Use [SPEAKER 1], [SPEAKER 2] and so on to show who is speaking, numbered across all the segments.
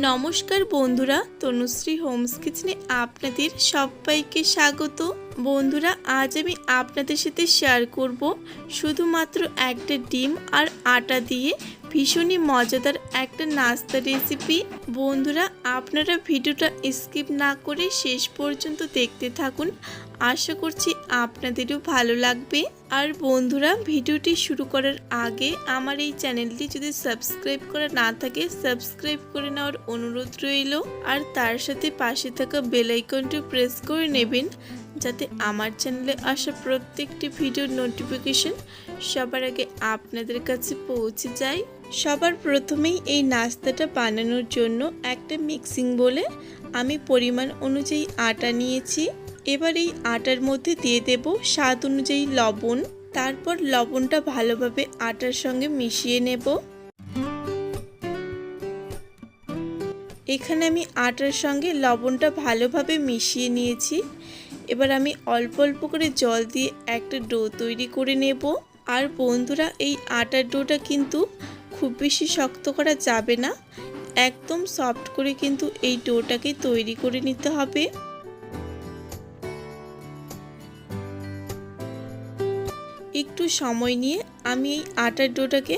[SPEAKER 1] নমস্কার বন্ধুরা, তনুশ্রী হোমস কিচেনে আপনাদের সবাইকে স্বাগত। বন্ধুরা, আজ আমি আপনাদের সাথে শেয়ার করব শুধুমাত্র একটা ডিম আর আটা দিয়ে ভীষণই মজাদার একটা নাস্তা রেসিপি বন্ধুরা, আপনারা ভিডিওটা স্কিপ না করে শেষ পর্যন্ত দেখতে থাকুন। আশা করছি আপনাদেরও ভালো লাগবে। আর বন্ধুরা, ভিডিওটি শুরু করার আগে আমার এই চ্যানেলটি যদি সাবস্ক্রাইব করা না থাকে সাবস্ক্রাইব করে নেওয়ার অনুরোধ রইল। আর তার সাথে পাশে থাকা বেল আইকনটি প্রেস করে নেবেন, যাতে আমার চ্যানেলে আসা প্রত্যেকটি ভিডিওর নোটিফিকেশন সবার আগে আপনাদের কাছে পৌঁছে যায় সবার প্রথমেই এই নাস্তাটা বানানোর জন্য একটা মিক্সিং বলে আমি পরিমাণ অনুযায়ী আটা নিয়েছি। এবার এই আটার মধ্যে দিয়ে দেব স্বাদ অনুযায়ী লবণ। তারপর লবণটা ভালোভাবে আটার সঙ্গে মিশিয়ে নেব। এখানে আমি আটার সঙ্গে লবণটা ভালোভাবে মিশিয়ে নিয়েছি। এবার আমি অল্প অল্প করে জল দিয়ে একটা ডো তৈরি করে নেব। আর বন্ধুরা, এই আটার ডোটা কিন্তু খুব বেশি শক্ত করা যাবে না। একদম সফট করে কিন্তু এই ডোটাকে তৈরি করে নিতে হবে। একটু সময় নিয়ে আমি এই আটার ডোটাকে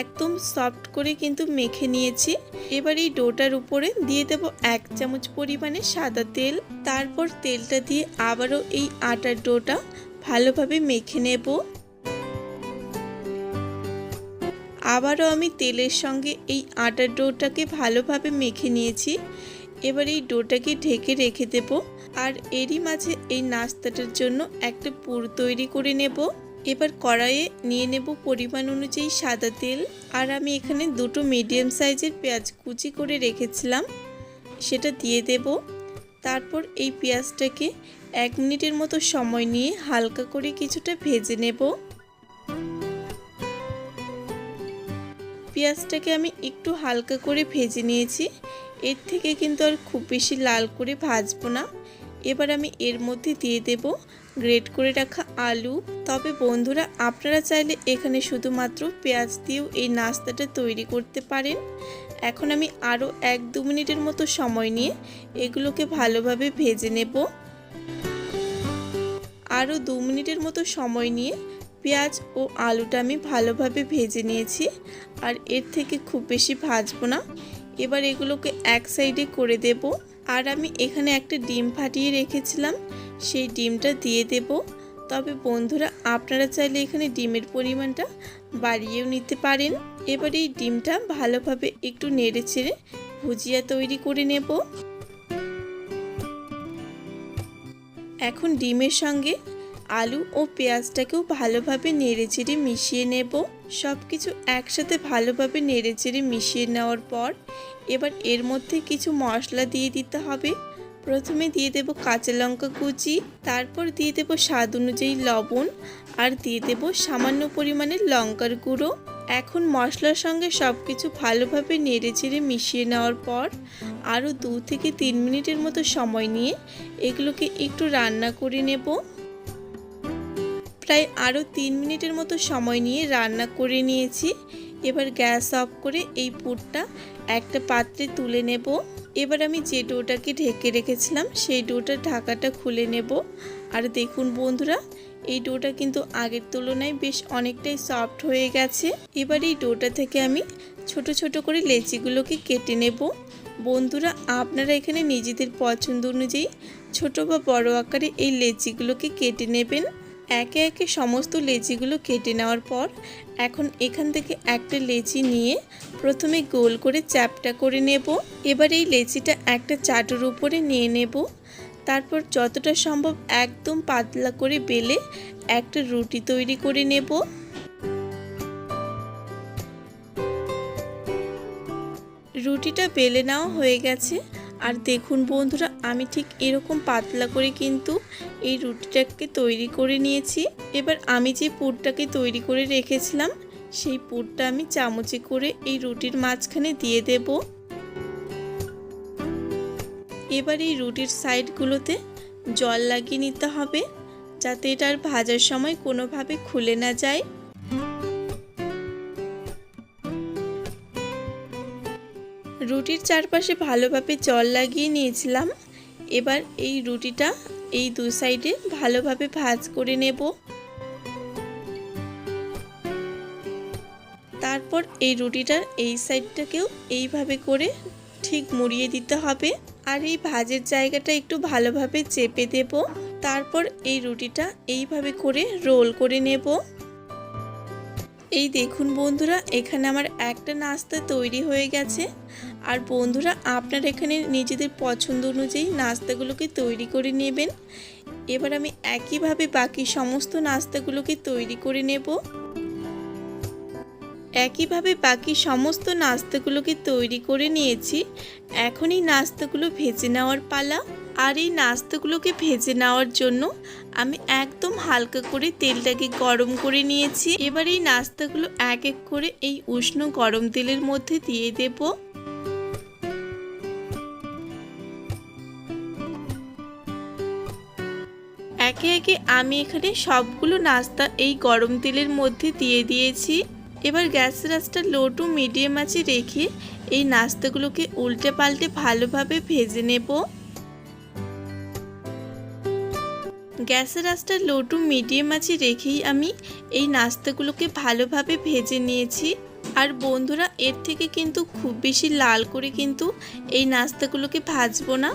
[SPEAKER 1] একদম সফট করে কিন্তু মেখে নিয়েছি। এবার এই ডোটার উপরে দিয়ে দেব এক চামচ পরিমাণে সাদা তেল। তারপর তেলটা দিয়ে আবারও এই আটার ডোটা ভালোভাবে মেখে নেব। আবারও আমি তেলের সঙ্গে এই আটার ডোটাকে ভালোভাবে মেখে নিয়েছি। এবার এই ডোটাকে ঢেকে রেখে দেব আর এরই মাঝে এই নাস্তাটার জন্য একটা পুর তৈরি করে নেব। এবার কড়াইয়ে নিয়ে নেব পরিমাণ অনুযায়ী সাদা তেল আর আমি এখানে দুটো মিডিয়াম সাইজের পেঁয়াজ কুচি করে রেখেছিলাম, সেটা দিয়ে দেব। তারপর এই পেঁয়াজটাকে এক মিনিটের মতো সময় নিয়ে হালকা করে কিছুটা ভেজে নেব। পেঁয়াজটাকে আমি একটু হালকা করে ভেজে নিয়েছি। এর থেকে কিন্তু আর খুব বেশি লাল করে ভাজবো না। এবার আমি এর মধ্যে দিয়ে দেব গ্রেট করে রাখা আলু। তবে বন্ধুরা, আপনারা চাইলে এখানে শুধুমাত্র পেঁয়াজ দিয়েও এই নাস্তাটা তৈরি করতে পারেন। এখন আমি আরও এক দু মিনিটের মতো সময় নিয়ে এগুলোকে ভালোভাবে ভেজে নেব। আরও দু মিনিটের মতো সময় নিয়ে পেঁয়াজ ও আলুটা আমি ভালোভাবে ভেজে নিয়েছি আর এর থেকে খুব বেশি ভাজবো না। এবার এগুলোকে এক সাইডে করে দেব। আর আমি এখানে একটা ডিম ফাটিয়ে রেখেছিলাম, সেই ডিমটা দিয়ে দেব। তবে বন্ধুরা, আপনারা চাইলে এখানে ডিমের পরিমাণটা বাড়িয়েও নিতে পারেন। এবার এই ডিমটা ভালোভাবে একটু নেড়ে ছেড়ে ভুজিয়া তৈরি করে নেব। এখন ডিমের সঙ্গে আলু ও পেঁয়াজটাকেও ভালোভাবে নেড়ে চেড়ে মিশিয়ে নেব। সব কিছু একসাথে ভালোভাবে নেড়ে চেড়ে মিশিয়ে নেওয়ার পর এবার এর মধ্যে কিছু মশলা দিয়ে দিতে হবে। প্রথমে দিয়ে দেব কাঁচা লঙ্কা কুচি, তারপর দিয়ে দেব স্বাদ অনুযায়ী লবণ, আর দিয়ে দেব সামান্য পরিমাণে লঙ্কার গুঁড়ো। এখন মশলার সঙ্গে সব কিছু ভালোভাবে নেড়ে চেড়ে মিশিয়ে নেওয়ার পর আরও দু থেকে তিন মিনিটের মতো সময় নিয়ে এগুলোকে একটু রান্না করে নেব। প্রায় আরও তিন মিনিটের মতো সময় নিয়ে রান্না করে নিয়েছি। এবার গ্যাস অফ করে এই পুরটা একটা পাত্রে তুলে নেব। এবার আমি যে ডোটাকে ঢেকে রেখেছিলাম, সেই ডোটার ঢাকাটা খুলে নেব। আর দেখুন বন্ধুরা, এই ডোটা কিন্তু আগের তুলনায় বেশ অনেকটাই সফট হয়ে গেছে। এবার এই ডোটা থেকে আমি ছোট ছোট করে লেচিগুলোকে কেটে নেব। বন্ধুরা, আপনারা এখানে নিজেদের পছন্দ অনুযায়ী ছোট বা বড় আকারে এই লেচিগুলোকে কেটে নেবেন। একে একে সমস্ত লেচিগুলো কেটে নেওয়ার পর এখন এখান থেকে একটা লেচি নিয়ে প্রথমে গোল করে চ্যাপটা করে নেব। এবার এই লেচিটা একটা চাটুর উপরে নিয়ে নেব। তারপর যতটা সম্ভব একদম পাতলা করে বেলে একটা রুটি তৈরি করে নেব। রুটিটা বেলে নেওয়া হয়ে গেছে। আর দেখুন বন্ধুরা, আমি ঠিক এরকম পাতলা করে কিন্তু এই রুটিটাকে তৈরি করে নিয়েছি। এবার আমি যে পুরটাকে তৈরি করে রেখেছিলাম, সেই পুরটা আমি চামচে করে এই রুটির মাঝখানে দিয়ে দেব। এবার এই রুটির সাইডগুলোতে জল লাগিয়ে নিতে হবে, যাতে এটার ভাজার সময় কোনোভাবে খুলে না যায়। রুটির চারপাশে ভালোভাবে জল লাগিয়ে নিয়েছিলাম। এবার এই রুটিটা এই দু সাইডে ভালোভাবে ভাজ করে নেব। তারপর এই রুটিটার এই সাইডটাকেও এইভাবে করে ঠিক মুড়িয়ে দিতে হবে। আর এই ভাজের জায়গাটা একটু ভালোভাবে চেপে দেব। তারপর এই রুটিটা এইভাবে করে রোল করে নেব। এই দেখুন বন্ধুরা, এখানে আমার একটা নাস্তা তৈরি হয়ে গেছে। আর বন্ধুরা, আপনার এখানে নিজেদের পছন্দ অনুযায়ী নাস্তাগুলোকে তৈরি করে নেবেন। এবার আমি একইভাবে বাকি সমস্ত নাস্তাগুলোকে তৈরি করে নেব। একইভাবে বাকি সমস্ত নাস্তাগুলোকে তৈরি করে নিয়েছি। এখন এই নাস্তাগুলো ভেজে নেওয়ার পালা। আর এই নাস্তাগুলোকে ভেজে নেওয়ার জন্য আমি একদম হালকা করে তেলটাকে গরম করে নিয়েছি। এবার এই নাস্তাগুলো এক এক করে এই উষ্ণ গরম তেলের মধ্যে দিয়ে দেব। একে একে আমি এখানে সবগুলো নাস্তা এই গরম তেলের মধ্যে দিয়ে দিয়েছি। এবার গ্যাসের আঁচটা লো টু মিডিয়াম আঁচে রেখে এই নাস্তাগুলোকে উল্টে পাল্টে ভালোভাবে ভেজে নেব। গ্যাসের আঁচটা লো টু মিডিয়াম আঁচে রেখেই আমি এই নাস্তাগুলোকে ভালোভাবে ভেজে নিয়েছি। আর বন্ধুরা, এর থেকে কিন্তু খুব বেশি লাল করে কিন্তু এই নাস্তাগুলোকে ভাজবো না।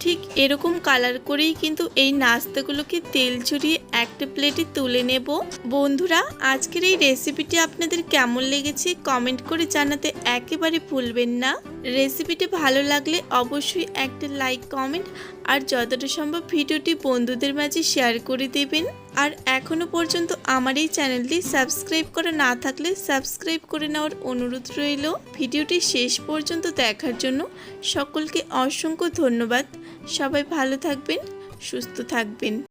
[SPEAKER 1] ঠিক এরকম কালার করেই কিন্তু এই নাস্তাগুলোকে তেল ছড়িয়ে একটা প্লেটে তুলে নেব। বন্ধুরা, আজকের এই রেসিপিটি আপনাদের কেমন লেগেছে? কমেন্ট করে জানাতে একেবারে ভুলবেন না। রেসিপিটি ভালো লাগলে অবশ্যই একটা লাইক, কমেন্ট আর যতটা সম্ভব ভিডিওটি বন্ধুদের মাঝে শেয়ার করে দেবেন। আর এখনও পর্যন্ত আমার এই চ্যানেলটি সাবস্ক্রাইব করা না থাকলে সাবস্ক্রাইব করে নেওয়ার অনুরোধ রইল। ভিডিওটি শেষ পর্যন্ত দেখার জন্য সকলকে অসংখ্য ধন্যবাদ। সবাই ভালো থাকবেন, সুস্থ থাকবেন।